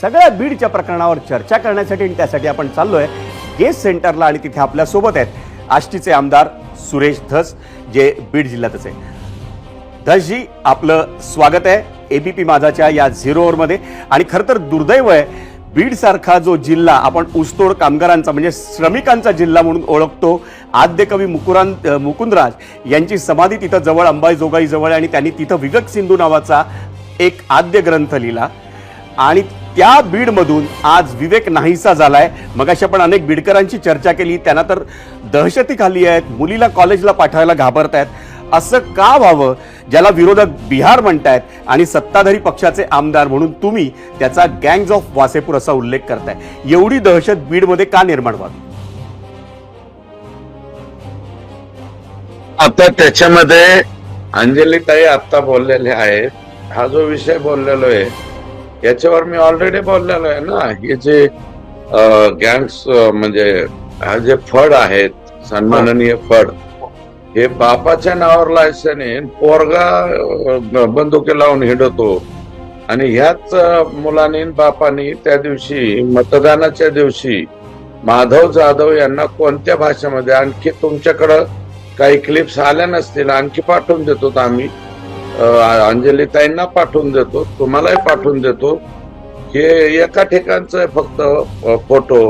सगळ्या बीडच्या प्रकरणावर चर्चा करण्यासाठी आणि त्यासाठी आपण चाललोय. गेस्ट सेंटरला आणि तिथे आपल्यासोबत आहेत आष्टीचे आमदार सुरेश धस जे बीड जिल्ह्यातच आहे. धसजी आपलं स्वागत आहे. एबीपी माझाच्या या झिरो मध्ये. आणि खरं तर दुर्दैव आहे बीड सारखा जो जिल्हा आपण ऊसतोड कामगारांचा म्हणजे श्रमिकांचा जिल्हा म्हणून ओळखतो आद्य कवी मुकुरान मुकुंदराज यांची समाधी तिथं जवळ अंबाईजोगाई जवळ आणि त्यांनी तिथं विगत सिंधू नावाचा एक आद्य ग्रंथ लिहिला. आणि त्या बीडमधून आज विवेक नाहीसा झालाय. मगाशी आपण अनेक बीडकरांची चर्चा केली त्यांना तर दहशती खाली आहेत मुलीला कॉलेजला पाठवायला घाबरतायत. असं का व्हावं? ज्याला विरोधक बिहार म्हणतायत आणि सत्ताधारी पक्षाचे आमदार म्हणून तुम्ही त्याचा गँग्ज ऑफ वासेपूर असा उल्लेख करताय. एवढी दहशत बीडमध्ये का निर्माण व्हावी? आता त्याच्यामध्ये अंजलीताई आता बोललेले आहेत. हा जो विषय बोललेलो आहे याच्यावर मी ऑलरेडी बोललेलो आहे ना हे जे गँग्स म्हणजे हा जे फड आहेत सन्माननीय फड हे बापाच्या नावावर लायसन आहे पोरगा बंदुके लावून हिंडतो. आणि ह्याच मुलांनी बापानी त्या दिवशी मतदानाच्या दिवशी माधव जाधव यांना कोणत्या भाषेमध्ये आणखी तुमच्याकडं काही क्लिप्स आल्या नसतील आणखी पाठवून देतो आम्ही. अंजलीताईंना पाठवून देतो. तुम्हालाही पाठवून देतो. हे एका ठिकाणचं आहे फक्त फोटो.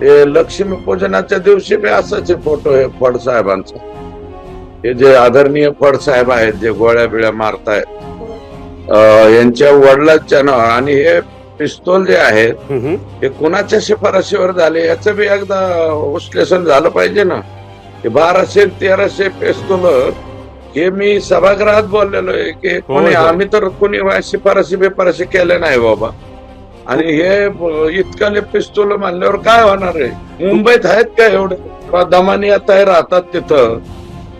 हे लक्ष्मी पूजनाच्या दिवशी बी असंच आहे फोटो हे फड साहेबांचा. हे जे आदरणीय फड साहेब आहेत जे गोळ्या बिळ्या मारतायत. यांच्या वडिलांच्या नाव आणि हे पिस्तोल जे आहेत हम्म. हे कुणाच्या शिफारशीवर झाले याचं बी एकदा विश्लेषण झालं पाहिजे ना. हे बाराशे तेराशे पेस्तोल हे मी सभागृहात बोललेलो आहे की कोणी होय. आम्ही तर कोणी शिफारशी बिफारशी केल्या नाही बाबा. आणि हे इतकाले पिस्तूल मानल्यावर काय होणार आहे? मुंबईत आहेत का एवढे? दमानी आता राहतात तिथं.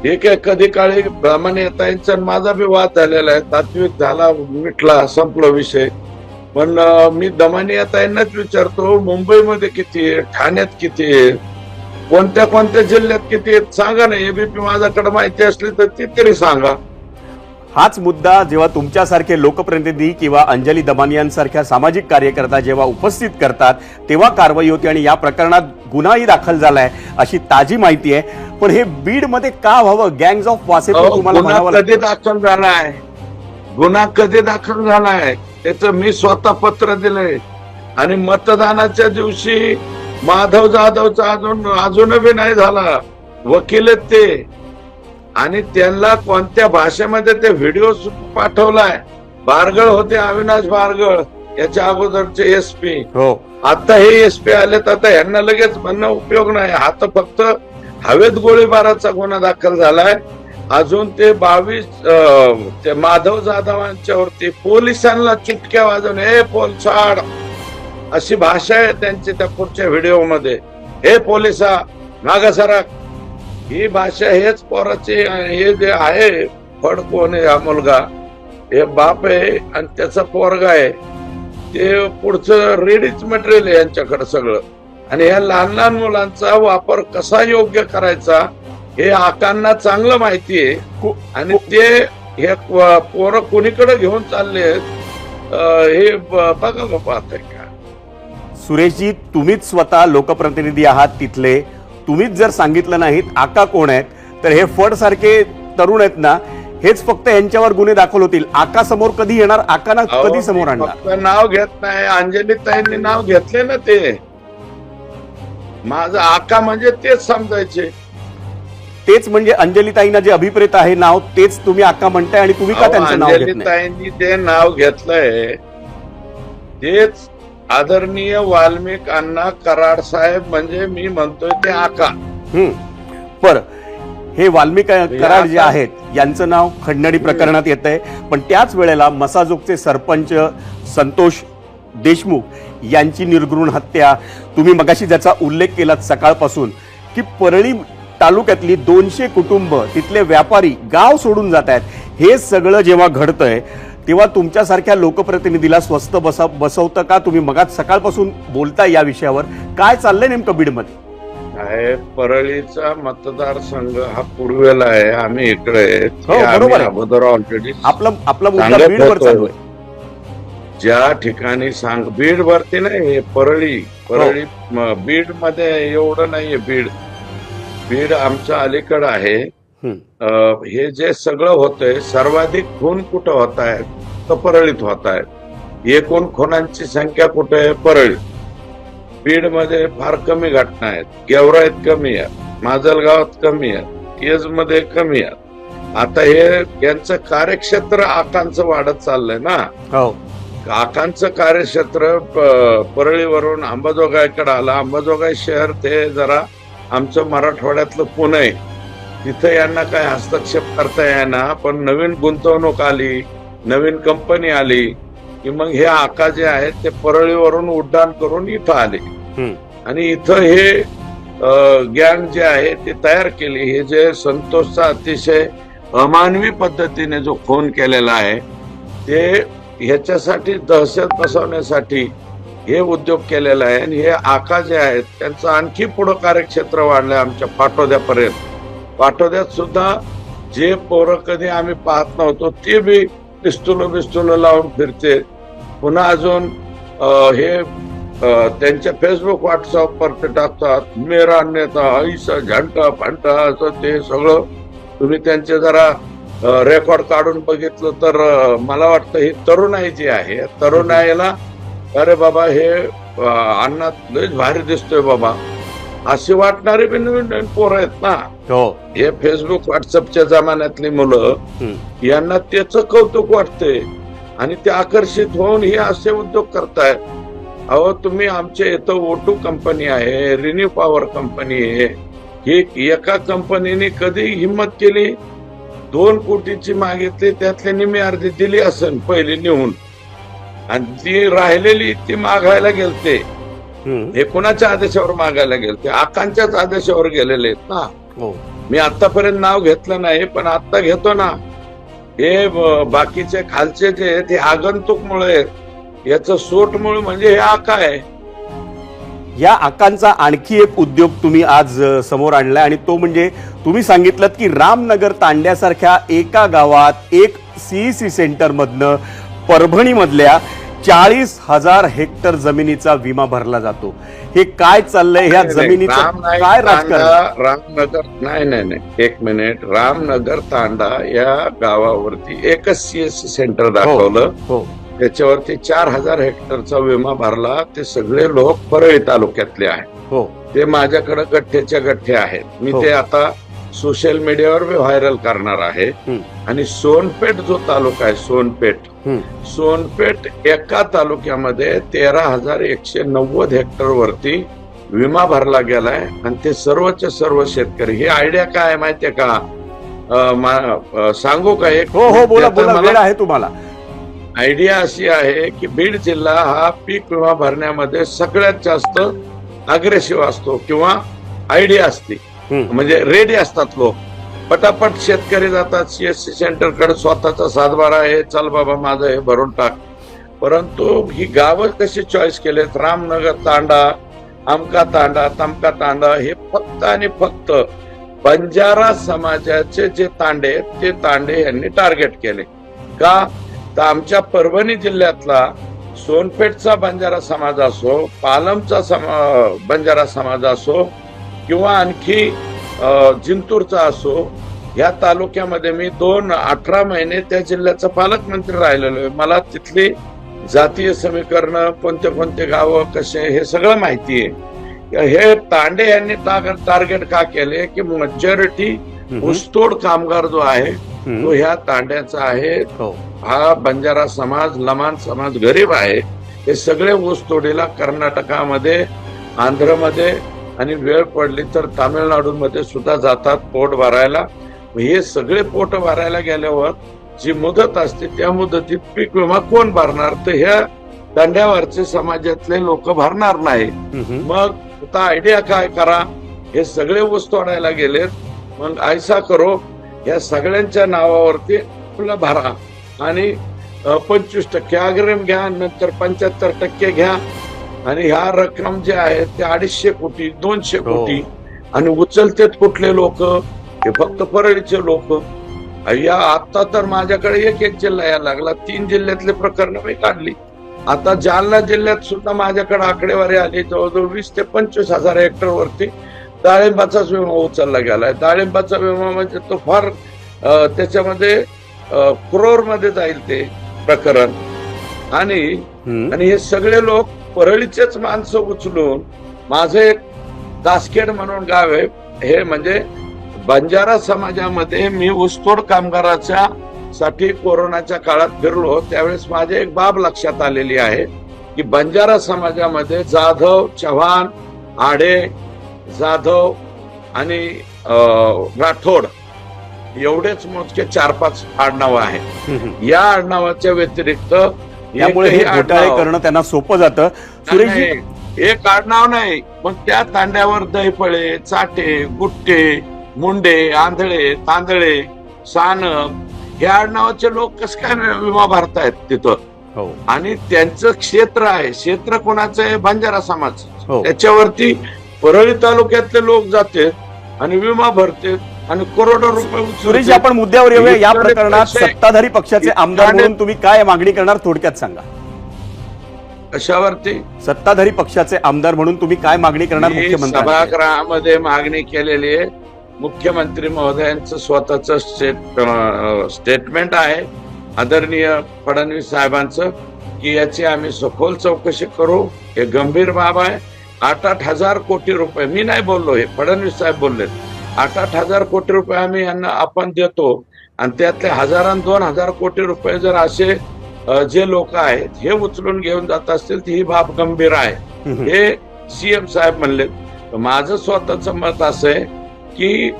हे काय कधी काळी दमानी येतांचा माझा बी वाद झालेला आहे. तात्विक झाला मिटला संपला विषय. पण मी दमानी येतांनाच विचारतो मुंबईमध्ये किती आहे? ठाण्यात किती आहे? कोणत्या कोणत्या जिल्ह्यात किती आहेत सांगा ना एबीपी माझ्याकडे माहिती असली तर ती तरी सांगा. हाच मुद्दा जेव्हा तुमच्यासारखे लोकप्रतिनिधी किंवा अंजली दमानियांसारख्या सामाजिक कार्यकर्ता जेव्हा उपस्थित करतात तेव्हा कारवाई होते आणि या प्रकरणात गुन्हाही दाखल झालाय अशी ताजी माहिती आहे. पण हे बीडमध्ये का व्हावं? गँग्स ऑफ अहो, तुम्हाला कधी दाखल झालाय? गुन्हा कधी दाखल झालाय? त्याच मी स्वतः पत्र दिलंय. आणि मतदानाच्या दिवशी माधव जाधवचा अजून अजून बी नाही झाला. वकील आहेत ते. आणि त्यांना कोणत्या भाषेमध्ये ते व्हिडिओ पाठवलाय? बारगळ होते अविनाश बारगळ याच्या अगोदरचे एसपी हो. आता हे एसपी आलेत आता यांना लगेच म्हणणं उपयोग नाही. हा तर फक्त हवेत गोळीबाराचा गुन्हा दाखल झालाय. अजून ते बावीस ते माधव जाधवांच्यावरती पोलिसांना चुटक्या वाजवून हे पोलसाड अशी भाषा आहे त्यांची त्या पुढच्या व्हिडिओमध्ये हे पोलिसा माग ही भाषा हेच पोराची हे जे आहे फड आहे हा मुलगा हे बाप आहे आणि त्याचा पोरगा आहे. ते पुढचं रेडीच मटेरियल आहे यांच्याकडे सगळं. आणि ह्या लहान लहान मुलांचा वापर कसा योग्य करायचा हे आकांना चांगलं माहिती आहे. आणि ते हे पोरं कोणीकडे घेऊन चालले आहेत हे ब- बघा बाबा आता. सुरेशजी तुम्हीच स्वतः लोकप्रतिनिधी आहात तिथले. तुम्हीच जर सांगितलं नाहीत आका कोण आहेत? तर हे फड सारखे तरुण आहेत ना हेच फक्त यांच्यावर गुन्हे दाखल होतील. आका समोर कधी येणार? आकाना अहो, कधी समोर आणणार? नाव घेत नाही. अंजली ताईंनी नाव घेतले ना ते. माझं आका म्हणजे तेच समजायचे. तेच म्हणजे अंजलीताईंना जे अभिप्रेत आहे नाव तेच तुम्ही आका म्हणताय आणि तुम्ही का त्यांचं नाव घेत नाही? अंजलीताईंनी जे नाव घेतलंय तेच आदरणीय वाल्मिक अण्णा कराड साहेब म्हणजे मी म्हणतोय ते आका. हम्म. पर हे वाल्मिक कराड जे आहेत यांचं नाव खंडणी प्रकरणात येत आहे पण त्याच वेळेला मसाजोगचे सरपंच संतोष देशमुख यांची निर्घृण हत्या. तुम्ही मगाशी ज्याचा उल्लेख केलात सकाळपासून की परळी तालुक्यातली दोनशे कुटुंब तिथले व्यापारी गाव सोडून जात आहेत हे सगळं जेव्हा घडतंय तेव्हा तुमच्यासारख्या लोकप्रतिनिधीला स्वस्त बसा बसवतं का? तुम्ही मगात सकाळपासून बोलताय या विषयावर. काय चाललंय नेमकं बीडमध्ये? आहे परळीचा मतदारसंघ हा पूर्वेला आहे. आम्ही इकडे. हो. अगोदर ऑलरेडी आपला आपला बीडवर होतो. चालू आहे. ज्या ठिकाणी सांग बीड वरती नाही हे परळी. परळी बीडमध्ये एवढं नाहीये बीड. बीड आमच्या अलीकडं आहे. हे जे सगळं होतंय सर्वाधिक खून कुठं होत आहेत तर परळीत होत आहेत एकूण खुनांची संख्या कुठे आहे? परळी बीडमध्ये फार कमी घटना आहेत. गेवराईत कमी आहेत माजलगावात कमी आहेत केजमध्ये कमी आहेत आता हे यांचं कार्यक्षेत्र आकांचं वाढत चाललंय ना? हो. काकांचं कार्यक्षेत्र परळीवरून अंबाजोगाईकडे आलं. अंबाजोगाई शहर ते जरा आमचं मराठवाड्यातलं पुणे आहे. तिथं यांना काय हस्तक्षेप करता येईना पण नवीन गुंतवणूक आली नवीन कंपनी आली की मग हे आका जे आहेत ते परळीवरून उड्डाण करून इथं आले. आणि इथं हे गँग जे आहे ते तयार केली. हे जे संतोषचा अतिशय अमानवी पद्धतीने जो खून केलेला आहे ते ह्याच्यासाठी दहशत बसवण्यासाठी हे उद्योग केलेला आहे. आणि हे आका जे आहेत त्यांचं आणखी पुढं कार्यक्षेत्र वाढलंय आमच्या पाटोद्यापर्यंत पाटोद्यात सुद्धा जे पोरं कधी आम्ही पाहत नव्हतो ते बी पिस्तुल बिस्तुल लावून फिरते. पुन्हा अजून हे त्यांच्या फेसबुक व्हॉट्सअप वरती टाकतात मेरा नेता ऐसा झंटा फंटा असं ते सगळं. तुम्ही त्यांचे जरा रेकॉर्ड काढून बघितलं तर मला वाटतं ही तरुणाई जी आहे तरुणाईला अरे बाबा हे अन्नात लईच लयच भारी दिसतोय बाबा. अशी वाटणारी बी नवीन नवीन पोरं आहेत ना. हो. हे फेसबुक व्हॉट्सअपच्या जमान्यातली मुलं. यांना त्याच कौतुक वाटतंय. आणि ते आकर्षित होऊन हे असे उद्योग करतायत. अहो तुम्ही आमच्या इथं ओटू कंपनी आहे रिन्यू पॉवर कंपनी आहे. ही एका कंपनीने कधी हिंमत केली? दोन कोटीची मागितली त्यातली निम्मी अर्धी दिली असेल पहिली नेऊन. आणि ती राहिलेली ती मागायला गेलते. हे कुणाच्या आदेशावर मागायला गेलते आकांच्याच आदेशावर गेलेले आहेत ना. हो. मी आतापर्यंत नाव घेतलं नाही पण आता घेतो ना. हे बाकीचे खालचे जे आहेत हे आगंतुक मुळे याचं सोट मूळ म्हणजे हे आका आहे. या आकांचा आणखी एक उद्योग तुम्ही आज समोर आणलाय आणि तो म्हणजे तुम्ही सांगितलं की रामनगर तांड्यासारख्या एका गावात एक सीईसी सेंटर मधनं परभणीमधल्या चाळीस हजार हेक्टर जमिनीचा विमा भरला जातो. हे काय चाललंय? ह्या जमिनीचं काय राजकारण? रामनगर नाही नाही नाही एक मिनिट. रामनगर तांडा या गावावरती एकच सीएससी सेंटर दाखवलं. हो. त्याच्यावरती चार हजार हेक्टरचा विमा भरला. ते सगळे लोक परळी तालुक्यातले आहेत. हो. ते माझ्याकडे गठ्ठेच्या गठ्ठे आहेत. मी हो. ते आता सोशल मीडियावर व्हायरल करणार आहे. आणि सोनपेठ जो तालुका आहे सोनपेठ. सोनपेठ एका तालुक्यामध्ये तेरा हजार एकशे नव्वद हेक्टर वरती विमा भरला गेलाय आणि ते सर्वचे सर्व शेतकरी ही आयडिया काय आहे माहितीये का सांगू का एक हो हो बोला बोला मला आहे तुम्हाला आयडिया अशी आहे की बीड जिल्हा हा पीक विमा भरण्यामध्ये सगळ्यात जास्त अग्रेसिव्ह असतो किंवा आयडिया असते. म्हणजे रेडी असतात लोक. पटापट शेतकरी जातात सीएससी सेंटरकडे स्वतःचा सातबारा आहे चल बाबा माझं हे भरून टाक. परंतु ही गावं कशी चॉईस केलेत? रामनगर तांडा आमका तांडा तमका तांडा हे फक्त आणि फक्त बंजारा समाजाचे जे तांडे आहेत, ते तांडे यांनी टार्गेट केले. का? तर आमच्या परभणी जिल्ह्यातला सोनपेठचा बंजारा समाज असो पालमचा समा बंजारा समाज असो किंवा आणखी जिंतूरचा असो या तालुक्यामध्ये मी दोन अठरा महिने त्या जिल्ह्याचा पालकमंत्री राहिलेलो आहे. मला तिथली जातीय समीकरण कोणते कोणते गावं कसे हे सगळं माहिती आहे. हे तांडे यांनी टार्गेट का केले की मेजॉरिटी. ऊसतोड कामगार जो आहे तो. ह्या तांड्याचा आहे. हो. हा बंजारा समाज लमान समाज गरीब आहे. हे सगळे ऊसतोडीला कर्नाटकामध्ये आंध्रमध्ये आणि वेळ पडली तर तामिळनाडूमध्ये सुद्धा जातात पोट भरायला. हे सगळे पोट भरायला गेल्यावर जी मुदत असते त्या मुदतीत पीक विमा कोण भरणार? तर ह्या दांड्यावरचे समाजातले लोक भरणार नाही. मग आता आयडिया काय करा? हे सगळे ऊस तोडायला गेलेत. मग ऐसा करो या सगळ्यांच्या नावावरती आपलं भरा. आणि पंचवीस टक्के अग्रिम घ्या नंतर पंच्याहत्तर टक्के घ्या. आणि ह्या रक्कम जे आहेत ते अडीचशे कोटी दोनशे हो. कोटी आणि उचलतेत कुठले लोक? हे फक्त परळीचे लोक. या आता तर माझ्याकडे एक एक जिल्हा यायला लागला. तीन जिल्ह्यातले प्रकरण मी काढली. आता जालना जिल्ह्यात सुद्धा माझ्याकडे आकडेवारी आली. जवळजवळ वीस ते पंचवीस हजार हेक्टर वरती डाळिंबाचाच विमा उचलला गेलाय. डाळिंबाचा विमा म्हणजे तो फार त्याच्यामध्ये क्रोरमध्ये जाईल ते प्रकरण. आणि. आणि हे सगळे लोक परळीचेच माणसं उचलून माझं एक दासखेड म्हणून गाव आहे. हे म्हणजे बंजारा समाजामध्ये मी ऊसतोड कामगाराच्या साठी कोरोनाच्या काळात फिरलो. त्यावेळेस माझे एक बाब लक्षात आलेली आहे की बंजारा समाजामध्ये जाधव चव्हाण आडे जाधव आणि राठोड एवढेच मोजके चार पाच आडनावं आहेत. या आडनावाच्या व्यतिरिक्त त्यामुळे हे घोटाळे आडनाव- करणं त्यांना सोपं जातं. सुरेशजी नाही, एक आडनाव नाही. पण त्या तांड्यावर दहीफळे चाटे गुट्टे मुंडे आंधळे तांदळे सानप हे आडनावाचे लोक कस काय विमा भरतायत तिथं? हो. आणि त्यांचं क्षेत्र आहे. क्षेत्र कोणाचं आहे? बंजारा समाज हो. त्याच्यावरती परळी तालुक्यातले लोक जाते आणि विमा भरते. आणि करोडो रुपये. सुरेशजी आपण मुद्द्यावर येऊया. या प्रकरणात सत्ताधारी पक्षाचे आमदार म्हणून तुम्ही काय मागणी करणार थोडक्यात सांगा. कशावरती? सत्ताधारी पक्षाचे आमदार म्हणून तुम्ही काय मागणी करणार मुख्यमंत्री सभागृहामध्ये मागणी केलेली आहे. मुख्यमंत्री महोदयांचं स्वतःच स्टेट स्टेटमेंट आहे. आदरणीय फडणवीस साहेबांचं की याची आम्ही सखोल चौकशी करू. हे गंभीर बाब आहे. आठ आठ हजार कोटी रुपये. मी नाही बोललो हे. फडणवीस साहेब बोलले आठ आठ हजार कोटी रुपये आम्ही यांना आपण देतो आणि त्यातले हजारां दोन हजार कोटी रुपये जर असे जे लोक आहेत हे उचलून घेऊन जात असतील तर ही बाब गंभीर आहे. हे सीएम साहेब म्हणले माझं स्वतःच मत असं आहे की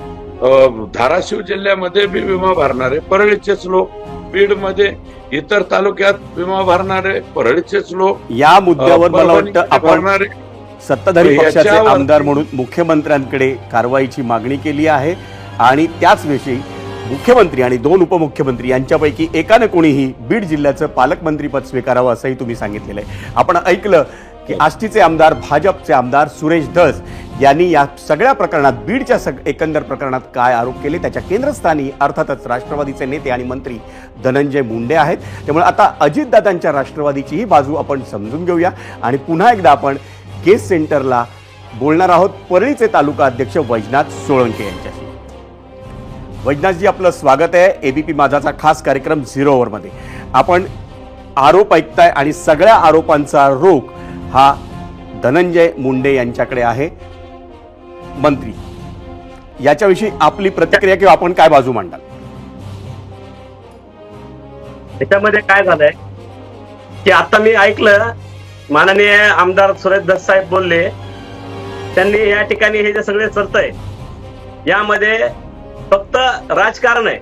धाराशिव जिल्ह्यामध्ये बी विमा भरणारे परळीचेच लोक बीडमध्ये इतर तालुक्यात विमा भरणारे परळीचेच लोक या मुद्द्यावर मला वाटतं भरणारे सत्ताधारी पक्षाचे आमदार म्हणून मुख्यमंत्र्यांकडे कारवाईची मागणी केली आहे. आणि त्याच विषयी मुख्यमंत्री आणि दोन उपमुख्यमंत्री यांच्यापैकी एकानं कोणीही बीड जिल्ह्याचं पालकमंत्रीपद स्वीकारावं असंही तुम्ही सांगितलेलं आहे. आपण ऐकलं की आष्टीचे आमदार भाजपचे आमदार सुरेश धस यांनी या सगळ्या प्रकरणात बीडच्या सग एकंदर प्रकरणात काय आरोप केले? त्याच्या केंद्रस्थानी अर्थातच राष्ट्रवादीचे नेते आणि मंत्री धनंजय मुंडे आहेत. त्यामुळे आता अजितदादांच्या राष्ट्रवादीचीही बाजू आपण समजून घेऊया. आणि पुन्हा एकदा आपण केस सेंटरला बोलणार आहोत परळीचे तालुका अध्यक्ष वैजनाथ सोळंके यांच्याशी. वैजनाथजी आपलं स्वागत आहे. एबीपी माझाचा खास कार्यक्रम झिरो ओव्हरमध्ये. आपण आरोप ऐकताय आणि सगळ्या आरोपांचा रोख हा धनंजय मुंडे यांच्याकडे आहे. मंत्री याच्याविषयी आपली प्रतिक्रिया किंवा आपण काय बाजू मांडाल? त्याच्यामध्ये काय झालंय? की आता मी ऐकलं माननीय आमदार सुरेश दस साहेब बोलले त्यांनी या ठिकाणी हे जे सगळे आहे यामध्ये फक्त राजकारण आहे.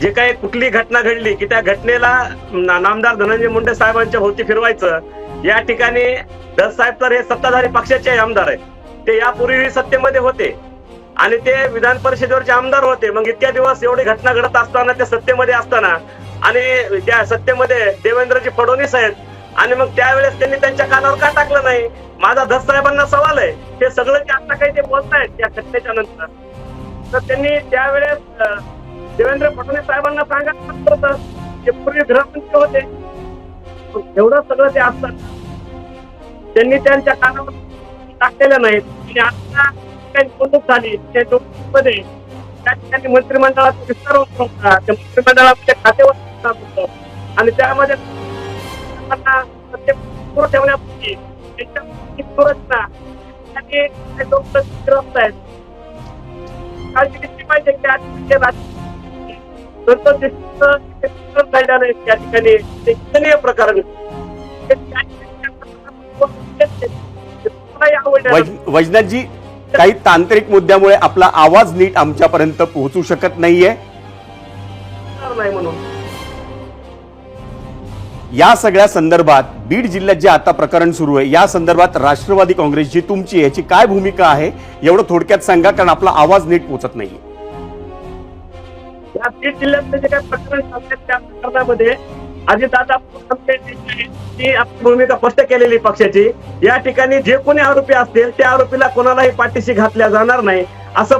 जे काही कुठली घटना घडली की त्या घटनेला नामदार धनंजय मुंडे साहेबांच्या भोवती फिरवायचं या ठिकाणी दस साहेब तर हे सत्ताधारी पक्षाचे आमदार आहेत. ते यापूर्वी सत्तेमध्ये होते. आणि ते विधान परिषदेवरचे आमदार होते. मग इतक्या दिवस एवढी घटना घडत असताना ते सत्तेमध्ये असताना आणि त्या सत्तेमध्ये देवेंद्रजी फडणवीस आहेत आणि मग त्यावेळेस त्यांनी त्यांच्या कानावर का टाकलं नाही? माझा धस साहेबांना सवाल आहे. हे सगळं जे आता काही ते बोलतायत या घटनेच्या नंतर. तर त्यांनी त्यावेळेस देवेंद्र फडणवीस साहेबांना सांगायचं होतं ते पूर्वी गृहमंत्री होते. एवढं सगळं ते असतात. त्यांनी त्यांच्या कानावर टाकलेलं नाहीत आणि आता काही निवडणूक झाली त्या निवडणुकीमध्ये त्या ठिकाणी मंत्रिमंडळाचा विस्तार होत होता त्या मंत्रिमंडळामध्ये खातेवर जात आणि त्यामध्ये लोकांना सत्तेत त्यांच्या लोक आहेत काळजी घेतली पाहिजे की आज नंतर झालेलं त्या ठिकाणी वैजनाथजी काही तांत्रिक मुद्द्यामुळे आपला आवाज नीट आमच्यापर्यंत पोहोचू शकत नाहीये. नाही म्हणून. या सगळ्या संदर्भात बीड जिल्ह्यात जे आता प्रकरण सुरू आहे या संदर्भात राष्ट्रवादी काँग्रेस जी तुमची याची काय भूमिका आहे एवढं थोडक्यात सांगा कारण आपला आवाज नीट पोहोचत नाही या बीड जिल्ह्यातले जे काही प्रकरण चालतात त्या प्रकरणामध्ये अजितदादा ती आपली भूमिका स्पष्ट केलेली पक्षाची या ठिकाणी जे कोणी आरोपी असतील त्या आरोपीला कोणालाही पाठीशी घातल्या जाणार नाही असं